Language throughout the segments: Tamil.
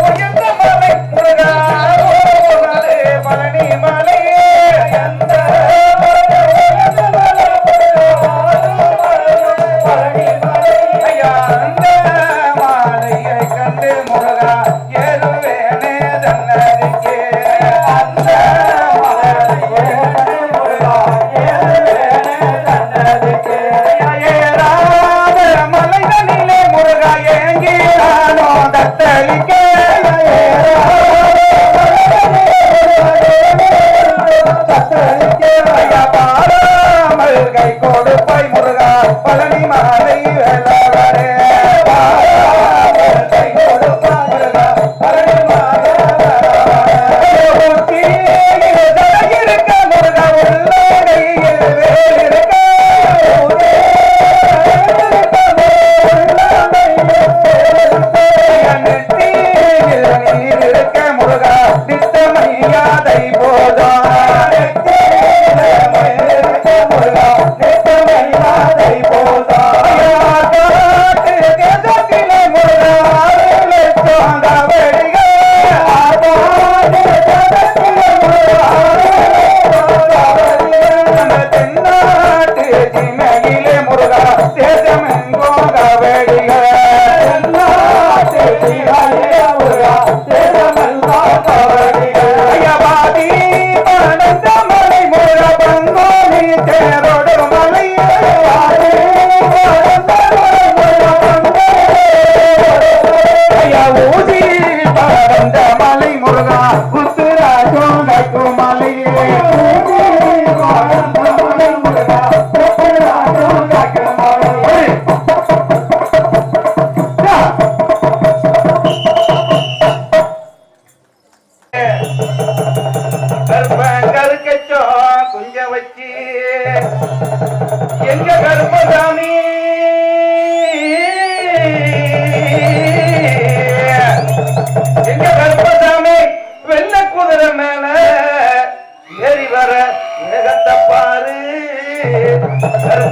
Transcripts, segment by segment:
voy a tomar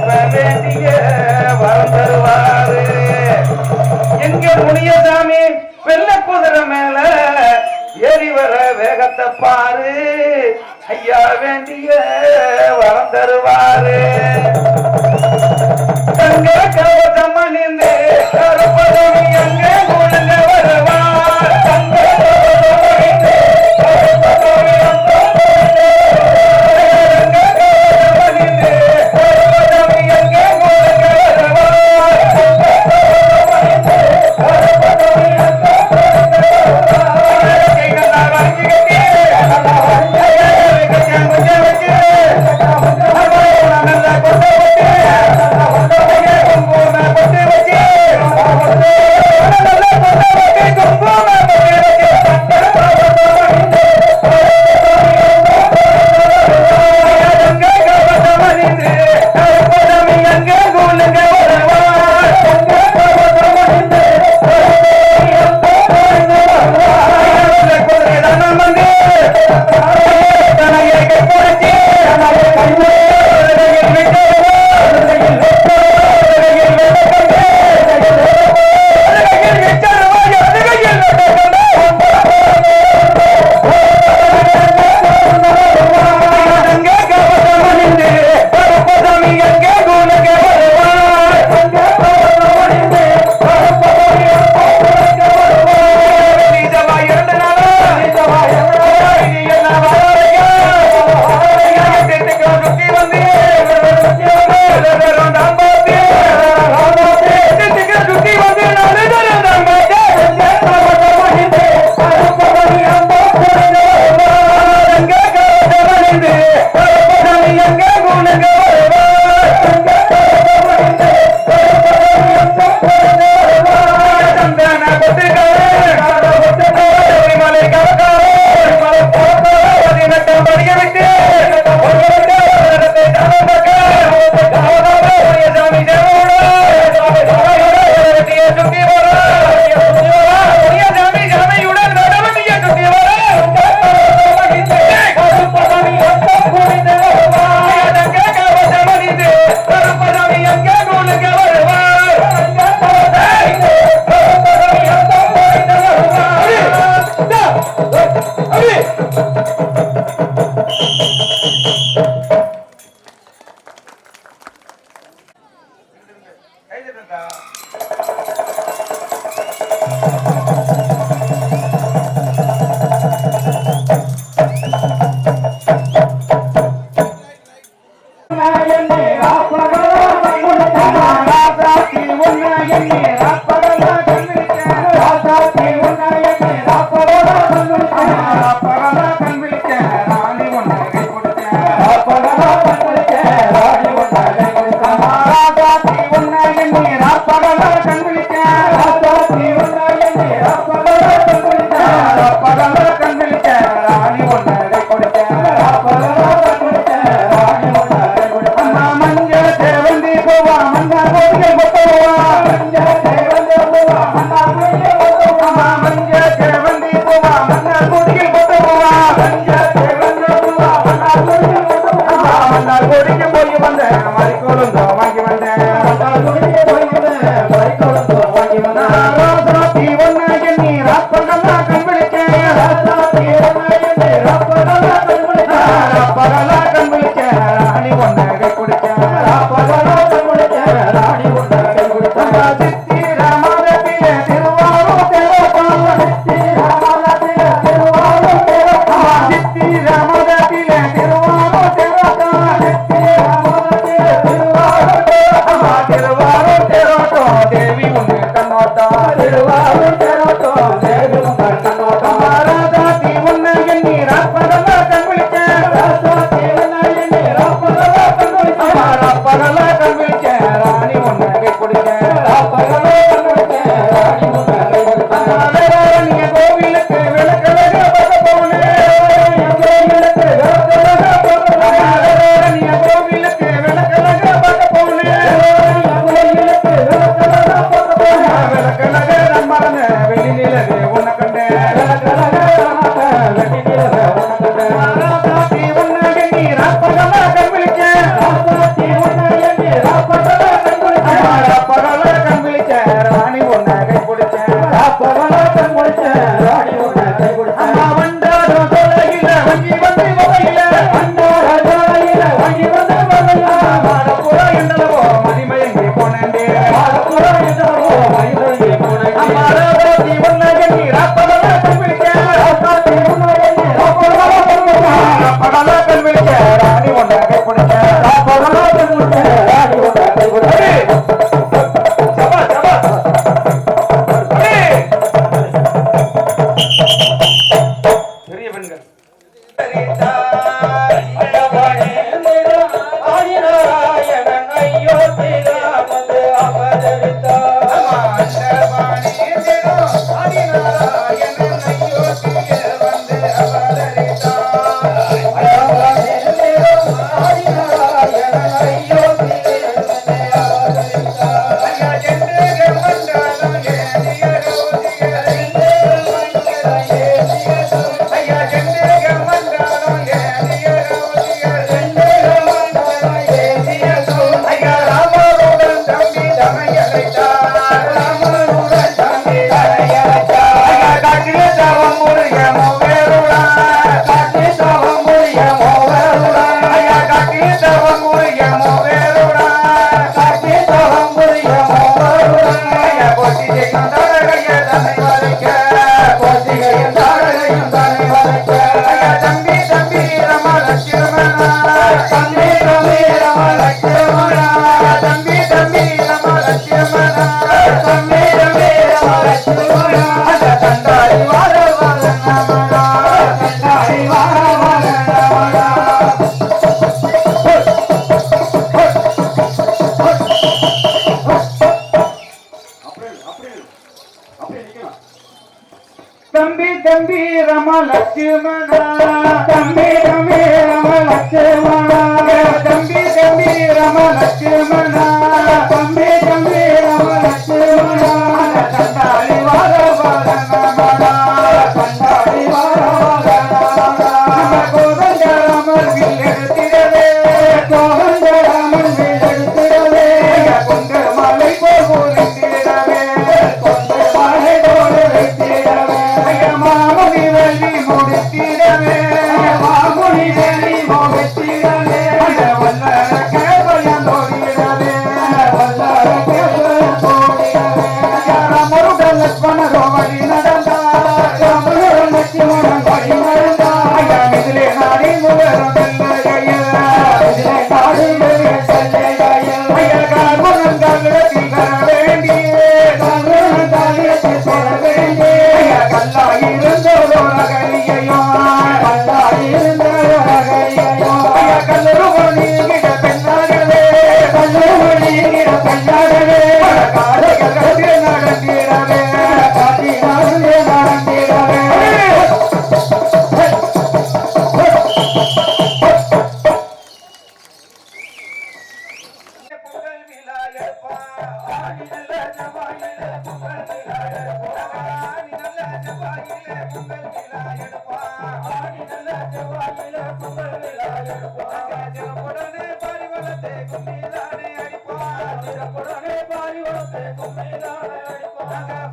வேண்டிய வரம் தருவாரு Vai, vai, vai.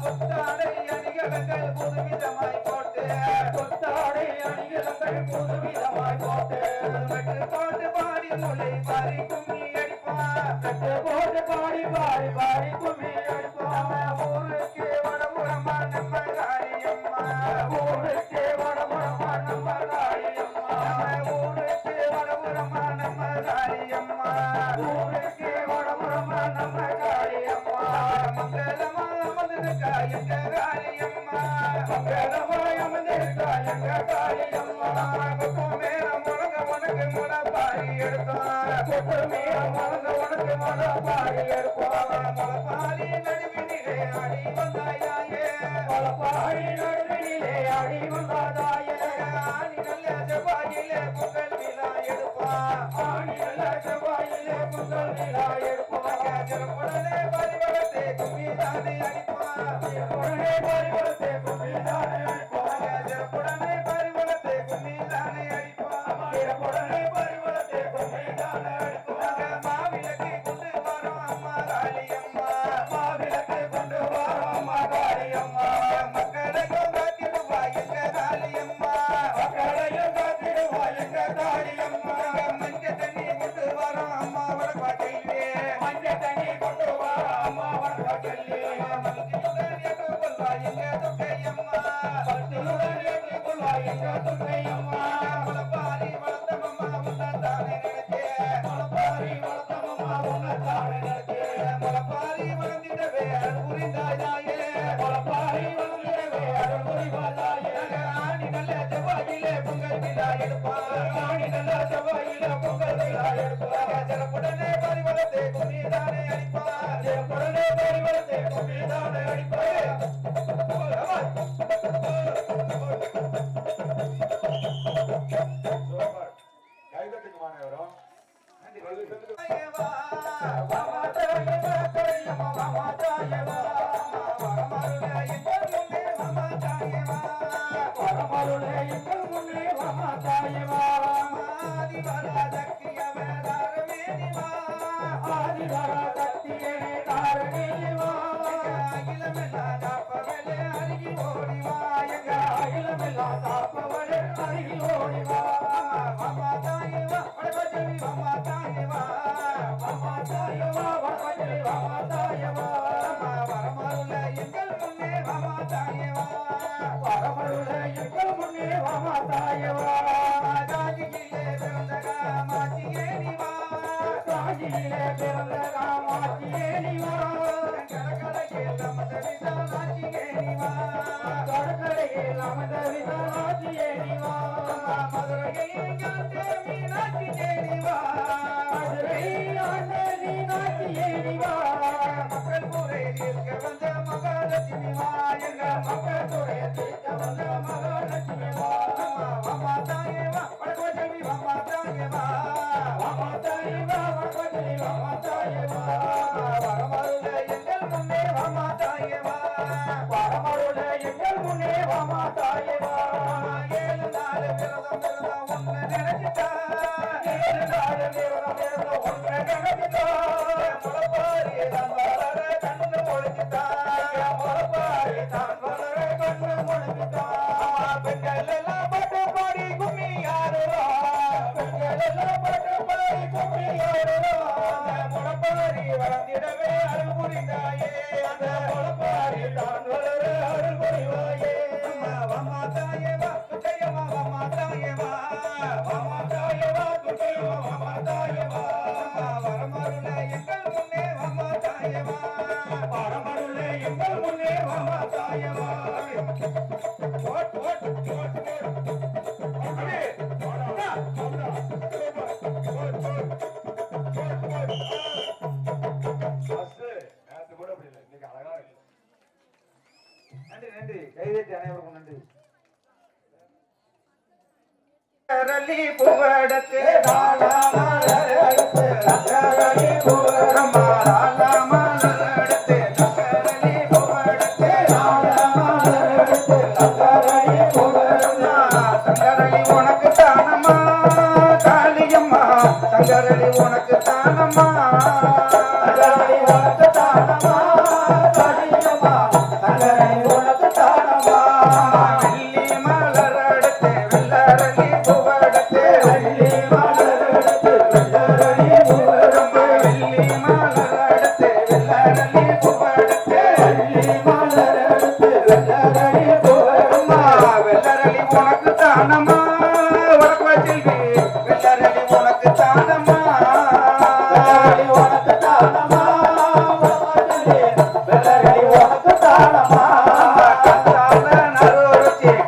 புத்தாடை அணிகலங்கள் புதுவிதமாய் போட்டு புத்தாடை அணிகலங்கள் புதுவிதமாய் போட்டு பாட்டு பாடி முளை பாரி கும்மி அடிப்பா பாட்டு பாடி பாடி பாரி கும்மி அறிவுள்ளதா ஜனப்புடனே பரிவரத்தை குறிதானே அளிப்பார் ஜனப்புடனே தாயே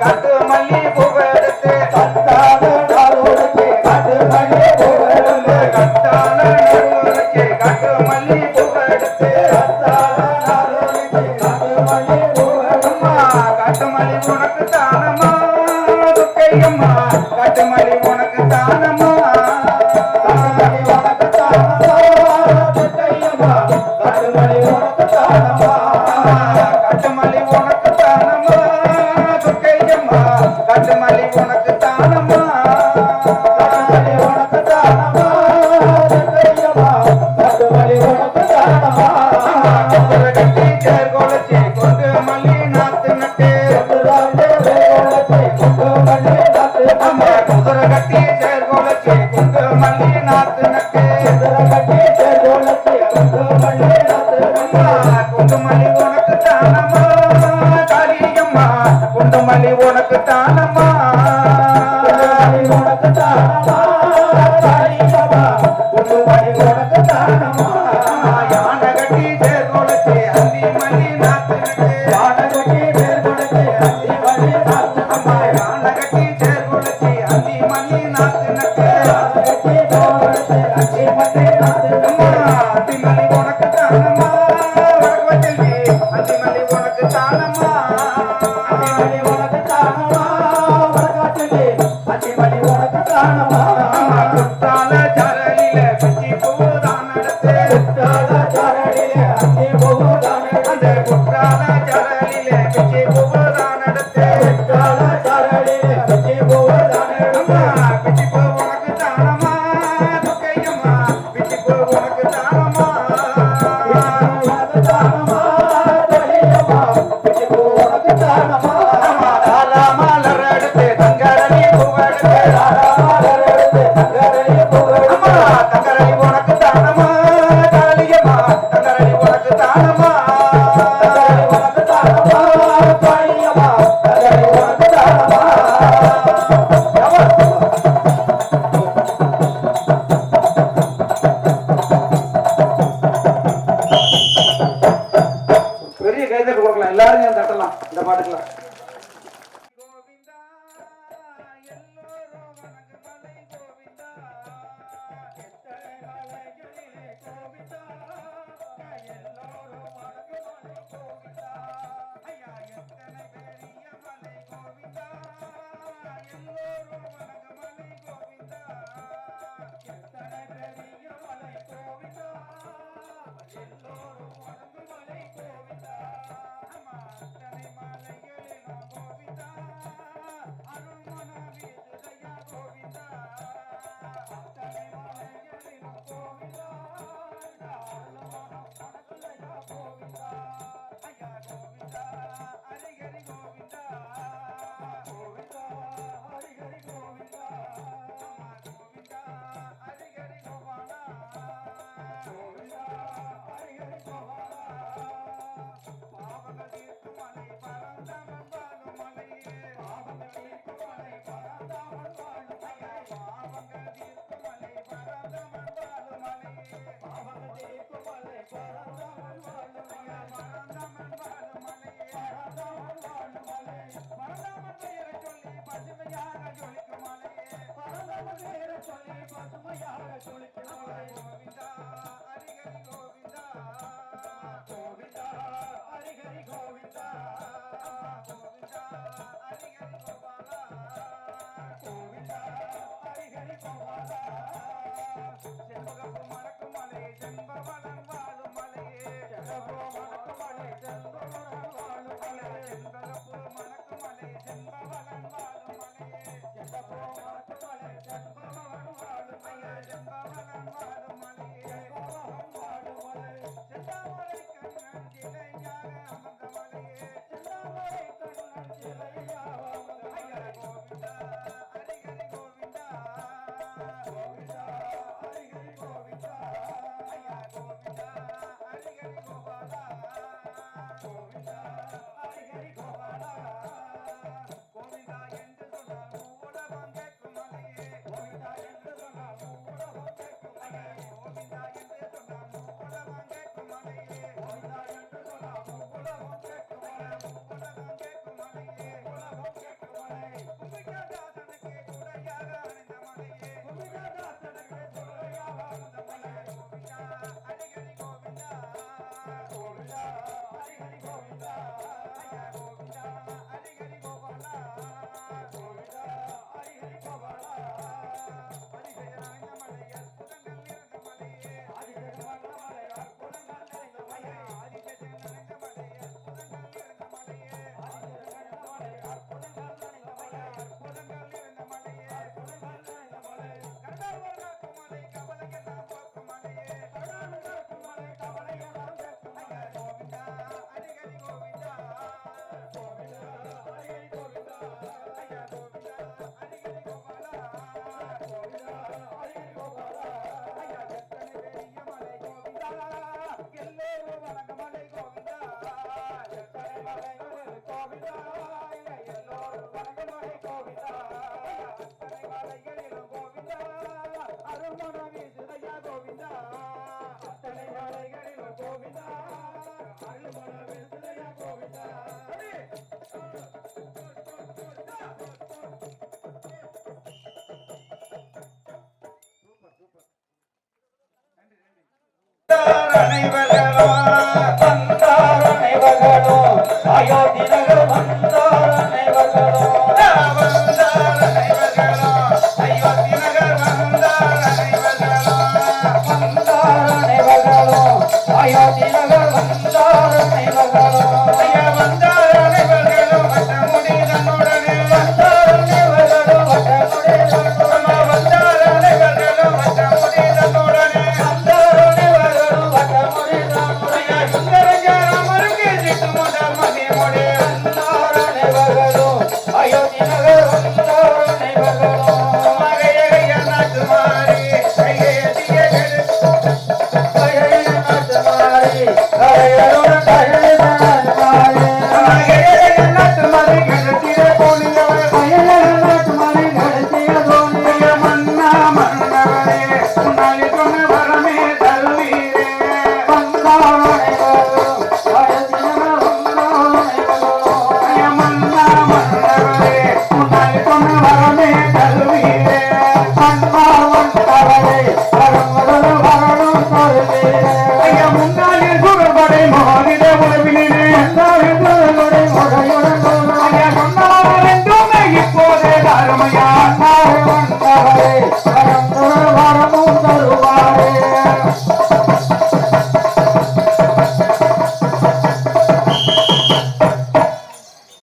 காத்து குந்தர கட்டி சேர்கோலச்சு குந்து மல்லி நாத்து நக்கு எல்லாரும் தட்டலாம் இந்த பாட்டுக்கெல்லாம். அனைவர்களும்